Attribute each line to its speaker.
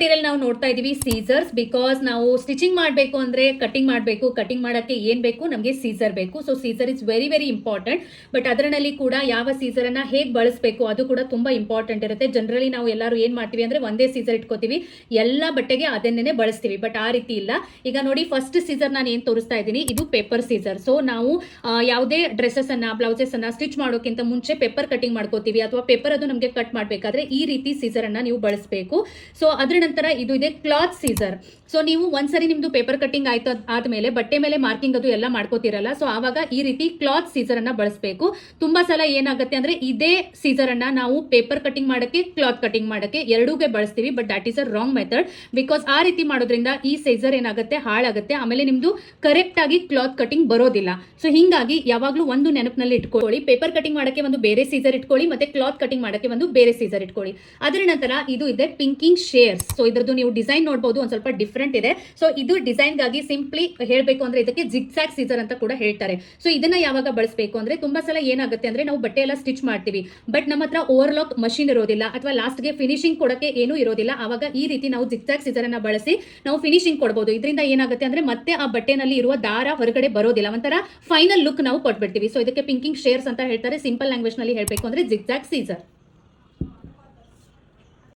Speaker 1: Material ನಾವು ನೋಡ್ತಾ ಇದೀವಿ ಸೀಸರ್ಸ್ ಬಿಕಾಸ್ ನಾವು ಸ್ಟಿಚಿಂಗ್ ಮಾಡಬೇಕು ಅಂದ್ರೆ ಕಟಿಂಗ್ ಮಾಡಬೇಕು ಕಟಿಂಗ್ ಮಾಡೋಕ್ಕೆ ಏನ್ ಬೇಕು ನಮಗೆ ಸೀಸರ್ ಬೇಕು. So scissor is very very important but ಅದರಲ್ಲಿ ಕೂಡ ಯಾವ ಸೀಸರ್ ಅನ್ನ ಹೇಗೆ ಬಳಸಬೇಕು ಅದು ಕೂಡ ತುಂಬಾ ಇಂಪಾರ್ಟೆಂಟ್ ಇರುತ್ತೆ. ಜನರಲಿ ನಾವು ಎಲ್ಲರೂ ಏನ್ ಮಾಡ್ತೀವಿ ಅಂದ್ರೆ ಒಂದೇ ಸೀಸರ್ ಇಟ್ಕೋತೀವಿ. ಎಲ್ಲ ಬಟ್ಟೆಗೆ ಅದನ್ನೇ ಬಳಸ್ತೀವಿ. ಬಟ್ ಆ ರೀತಿ ಇಲ್ಲ. ಈಗ ನೋಡಿ ಫಸ್ಟ್ ಸೀಸರ್ ನಾನು ಏನ್ ತೋರಿಸ್ತಾ ಇದ್ದೀನಿ ಇದು ಪೇಪರ್ ಸೀಸರ್ ಸೊ ನಾವು ಯಾವುದೇ ಡ್ರೆಸ್ಸಸ್ ಅನ್ನ ಬ್ಲೌಸಸ್ ಅನ್ನ ಸ್ಟಿಚ್ ಮಾಡೋಕ್ಕಿಂತ ಮುಂಚೆ ಪೇಪರ್ ಕಟಿಂಗ್ ಮಾಡ್ಕೋತೀವಿ. ಅಥವಾ ಪೇಪರ್ ಅದು ನಮಗೆ ಕಟ್ ಮಾಡಬೇಕಾದ್ರೆ ಈ ರೀತಿ ಸೀಸರ್ ಅನ್ನ ನೀವು ಬಳಸಬೇಕು. ಸೊ ಅದ್ರ ನಂತರ ಇದು ಇದೆ ಕ್ಲಾತ್ ಸೀಸರ್ ಸೊ ನೀವು ಒಂದ್ಸರಿ ನಿಮ್ದು ಪೇಪರ್ ಕಟಿಂಗ್ ಆಯ್ತು ಆದಮೇಲೆ ಬಟ್ಟೆ ಮೇಲೆ ಮಾರ್ಕಿಂಗ್ ಅದು ಎಲ್ಲ ಮಾಡ್ಕೋತಿರಲ್ಲ ಸೊ ಆವಾಗ ಈ ರೀತಿ ಕ್ಲಾತ್ ಸೀಸರ್ ಅನ್ನ ಬಳಸಬೇಕು. ತುಂಬಾ ಸಲ ಏನಾಗುತ್ತೆ ಅಂದ್ರೆ ಇದೇ ಸೀಸರ್ ಅನ್ನ ನಾವು ಪೇಪರ್ ಕಟಿಂಗ್ ಮಾಡಕ್ಕೆ ಕ್ಲಾತ್ ಕಟಿಂಗ್ ಮಾಡಕ್ಕೆ ಎರಡೂಗೆ ಬಳಸ್ತೀವಿ but that is a wrong method because ಆ ರೀತಿ ಮಾಡೋದ್ರಿಂದ ಈ ಸೀಸರ್ ಏನಾಗುತ್ತೆ, ಹಾಳಾಗುತ್ತೆ, ಆಮೇಲೆ ನಿಮ್ದು ಕರೆಕ್ಟ್ ಆಗಿ ಕ್ಲಾತ್ ಕಟ್ಟಿಂಗ್ ಬರೋದಿಲ್ಲ. ಸೊ ಹಿಂಗಾಗಿ ಯಾವಾಗ್ಲೂ ಒಂದು ನೆನಪಿನಲ್ಲಿ ಇಟ್ಕೊಳ್ಳಿ ಪೇಪರ್ ಕಟಿಂಗ್ ಮಾಡಕ್ಕೆ ಒಂದು ಬೇರೆ ಸೀಸರ್ ಇಟ್ಕೊಳ್ಳಿ, ಮತ್ತೆ ಕ್ಲಾತ್ ಕಟಿಂಗ್ ಮಾಡಕ್ಕೆ ಒಂದು ಬೇರೆ ಸೀಸರ್ ಇಟ್ಕೊಳ್ಳಿ. ಅದರ ನಂತರ ಇದು ಇದೆ ಪಿಂಕಿಂಗ್ ಶೇರ್ಸ್ ಸೊ ಇದ್ರದ್ದು ನೀವು ಡಿಸೈನ್ ನೋಡಬಹುದು ಒಂದ್ ಸ್ವಲ್ಪ ಡಿಫ್ರೆಂಟ್ ಇದೆ. ಸೊ ಇದು ಡಿಸೈನ್ಗಾಗಿ ಸಿಂಪ್ಲಿ ಹೇಳಬೇಕು ಅಂದ್ರೆ ಇದಕ್ಕೆ ಜಿಗ್ಸಾಕ್ ಸೀಸರ್ ಅಂತ ಕೂಡ ಹೇಳ್ತಾರೆ. ಸೊ ಇದನ್ನ ಯಾವಾಗ ಬಳಸಬೇಕು ಅಂದ್ರೆ ತುಂಬಾ ಸಲ ಏನಾಗುತ್ತೆ ಅಂದ್ರೆ ನಾವು ಬಟ್ಟೆ ಎಲ್ಲ ಸ್ಟಿಚ್ ಮಾಡ್ತೀವಿ. ಬಟ್ ನಮ್ಮ ಹತ್ರ ಓವರ್ಲಾಕ್ ಮಷಿನ್ ಇರೋದಿಲ್ಲ, ಅಥವಾ ಲಾಸ್ಟ್ಗೆ ಫಿನಿಶಿಂಗ್ ಕೊಡಕ್ಕೆ ಏನೂ ಇರೋದಿಲ್ಲ. ಆವಾಗ ಈ ರೀತಿ ನಾವು ಜಿಗ್ಸಾಕ್ ಸೀಸರ್ ಅನ್ನ ಬಳಸಿ ನಾವು ಫಿನಿಶಿಂಗ್ ಕೊಡಬಹುದು ಇದರಿಂದ ಏನಾಗುತ್ತೆ ಅಂದ್ರೆ ಮತ್ತೆ ಆ ಬಟ್ಟೆನಲ್ಲಿ ಇರುವ ದಾರ ಹೊರಗಡೆ ಬರೋದಿಲ್ಲ. ಒಂಥರ ಫೈನಲ್ ಲುಕ್ ನಾವು ಕೊಟ್ಬಿಡ್ತೀವಿ. ಸೊ ಇದಕ್ಕೆ ಪಿಂಕಿಂಗ್ ಶೇರ್ಸ್ ಅಂತ ಹೇಳ್ತಾರೆ. ಸಿಂಪಲ್ ಲ್ಯಾಂಗ್ವೇಜ್ನಲ್ಲಿ ಹೇಳಬೇಕು ಅಂದ್ರೆ ಜಿಗ್ಸಾಕ್ ಸೀಸರ್